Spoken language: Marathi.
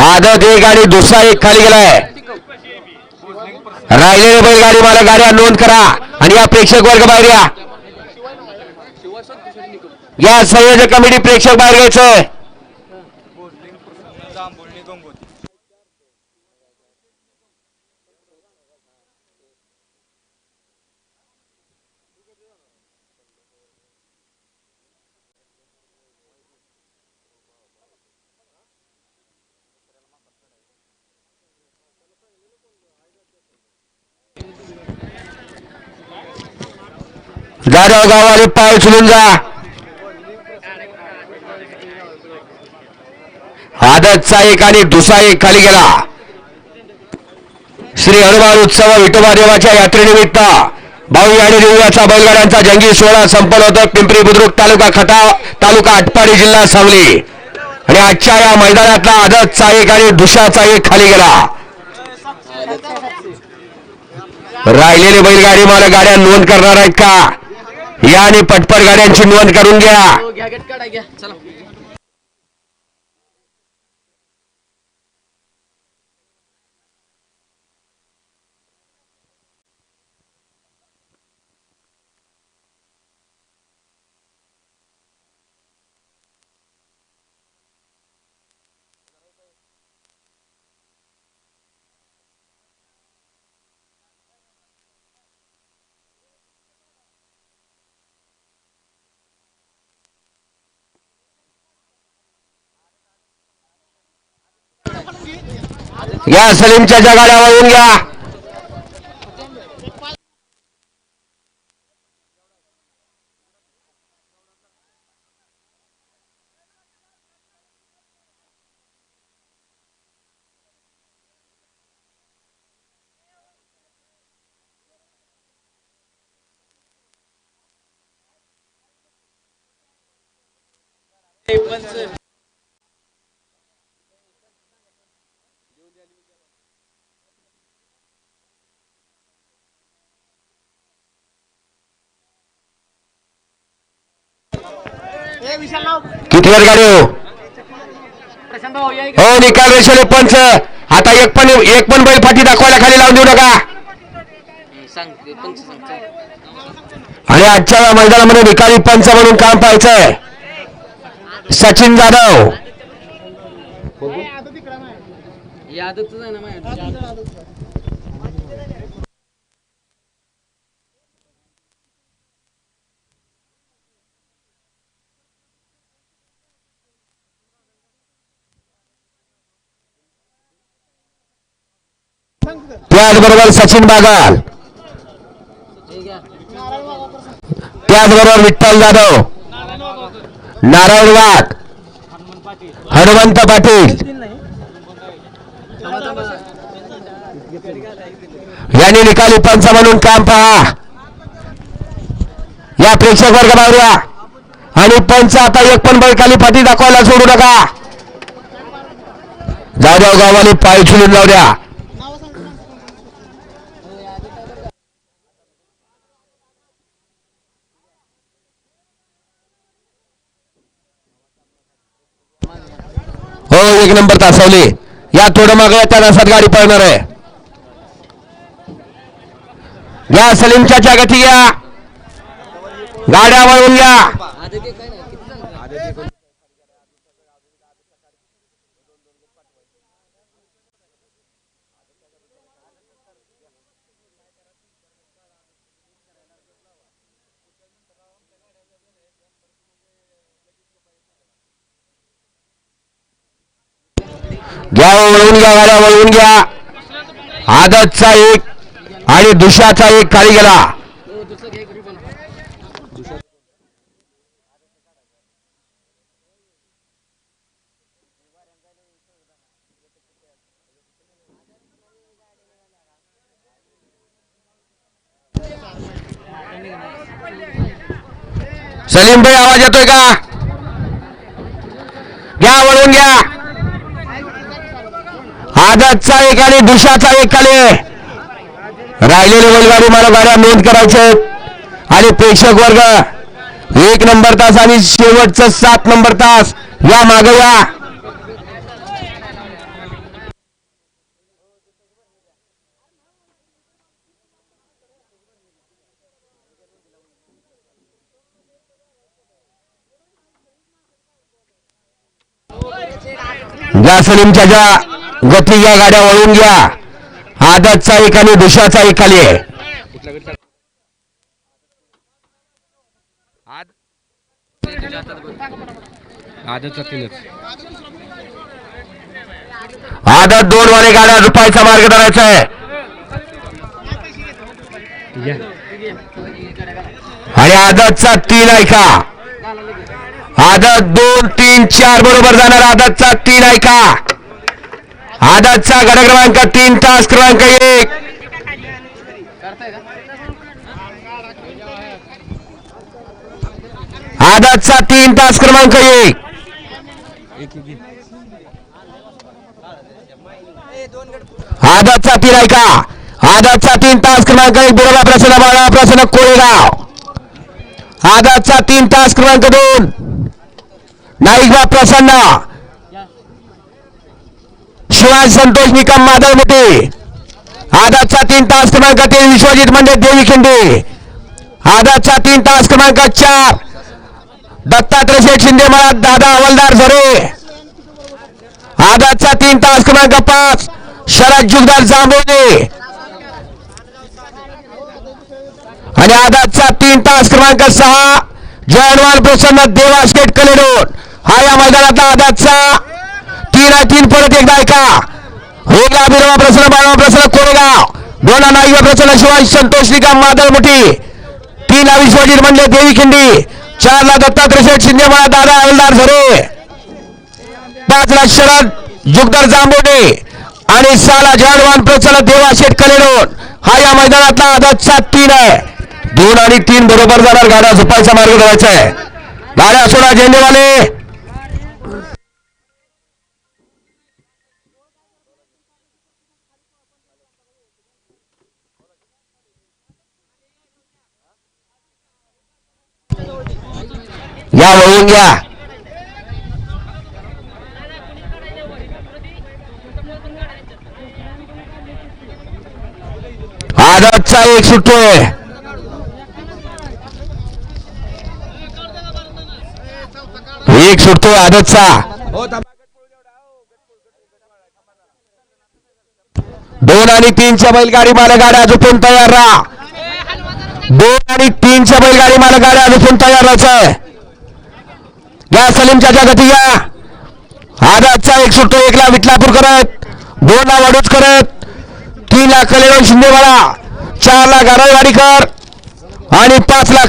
आदत एक गाडी दुसरा एक खाली गेलाय. राहिलेले बैलगाडी मला गाड्या नोंद करा. आणि या प्रेक्षक वर्ग बाहेर या. या संयोजक कमिटी प्रेक्षक बाहेर घ्यायचंय. जाधव गावाले पाय उचलून जा. आदतचा एक आणि दुसरा एक खाली गेला. श्री हनुमान उत्सव विठोबा देवाच्या यात्रेनिमित्त भाऊ आणि देऊळाचा बैलगाड्यांचा जंगी सोहळा संपन्न होतो. पिंपरी बुद्रुक तालुका खटा तालुका आटपाडी जिल्हा सांगली. आणि आजच्या या मैदानातला आदतचा एक आणि दुसऱ्याचा एक खाली गेला. राहिलेले बैलगाडी मला गाड्या नोंद करणार आहेत का? या आणि पटपट गाड्यांची नोंद करून घ्या. या सलीमच्या ज्या गाड्या वळवून घ्या. किती वर गाडी हो? प्रशांत भाऊ या इकडे. हो निकाल रेषेले पंच. आता एक पण एक पण बैल फाटी दाखवायला खाली लावून देऊ नका. हं. आणि आजच्या मैदानामध्ये निकाली पंच म्हणून काम पाहायचंय. सचिन जाधव ही आदतच आहे ना माझ्या त्याचबरोबर सचिन बागाल. त्याचबरोबर विठ्ठल जाधव. नारायण वाघ. हनुमंत पाटील. यांनी निकाली पंच म्हणून काम पहा. या प्रेक्षक वर्ग बाहेर आणि पंच आता एक पण बैकाली पाठी दाखवायला सोडू नका. जाधव गावाने पाय छुलून जाऊ द्या हो एक नंबर तासवली. या थोडं मागे त्या तासात गाडी पळणार आहे. या सलीमच्या च्या गती घ्या गाड्या वळून घ्या आदत एक आहे ना किती सांग घ्या वळवून घ्या गाड्या वळवून घ्या. आदतचा एक आणि दुशाचा एक खाली गेला. सलीम भाई आवाज येतोय का? आदतचा एक आणि दुशाचा एक खाली. राहिलेले बैलगाडी मला गाड्या नोंद करायचे आणि प्रेक्षक वर्ग एक नंबर तास आणि शेवटचं सात नंबर तास. या मागे या. या सलीमच्या ज्या गती या गाड्या वळून घ्या. आदतचा एक आणि दुशाचा एक खाली आहे. आदतचा तीनच. आदत दोन वाले गाड्या रुपयाचा मार्ग धरायचा आहे. आणि आदतचा तीन ऐका आदत दोन तीन चार बरोबर जाणार आदतचा तीन ऐका आदतचा गड क्रमांक तीन तास क्रमांक एक. करताय तीन तास क्रमांक एक. आदतचा तीन ऐका. आदतचा तीन तास क्रमांक एक बोला प्रसन्न बाळा प्रसन्न कोळेगाव. आदतचा तीन तास क्रमांक दोन. नाईकबा प्रसन्न. शिवाय संतोष निकम माधवमती आदाचा तीन तास क्रमांक तीन विश्वजित म्हणजे देवी खिंडे. आदाचा तीन तास क्रमांक चार दत्तात्रय शेठ शिंदे मला दादा हवलदार झरे. आदाचा तीन तास क्रमांक पाच शरद जुगदार जांभोळे. आणि आदाचा तीन तास क्रमांक सहा जयनवाल प्रसन्न देवास्केट कलेडोन. हा या मैदानातला आदाचा तीन तीन परत एकदा ऐका. वेगळा बिरवा प्रसन्न बाळवा प्रसन्न कोरेगाव. दोन नाईवा प्रसन्न शिवाय संतोष निकाम मादल मुठी. तीन ला विश्वजित म्हणले देवी खिंडी. चार ला दत्तात्रय शेठ शिंदे मला दादा हवलदार झरे. पाच ला शरद जुगदार जांबोडे आणि साला जवान प्रचल देवा शेठ कलेडोन. हा या मैदानातला आजचा तीन आहे. दोन आणि तीन बरोबर जाणार गाड्या झोपायचा मार्ग धरायचा आहे. गाड्या सोडा झेंडेवाले. या वळून घ्या आदतचा एक सुटतोय एक सुटतोय आदतचा दोन आणि तीनच्या बैलगाडी मालगाड्या अजून तयार राहा दोन आणि तीनच्या बैलगाडी मालगाड्या अजून तयार राहायचं या सलीमच्या ज्या गती या. आदातचा एक सुटतो एकला विटलापूर करत दोन ला करत तीनला ला कलेलो शिंदेवाला चार गारळवाडीकर आणि पाच ला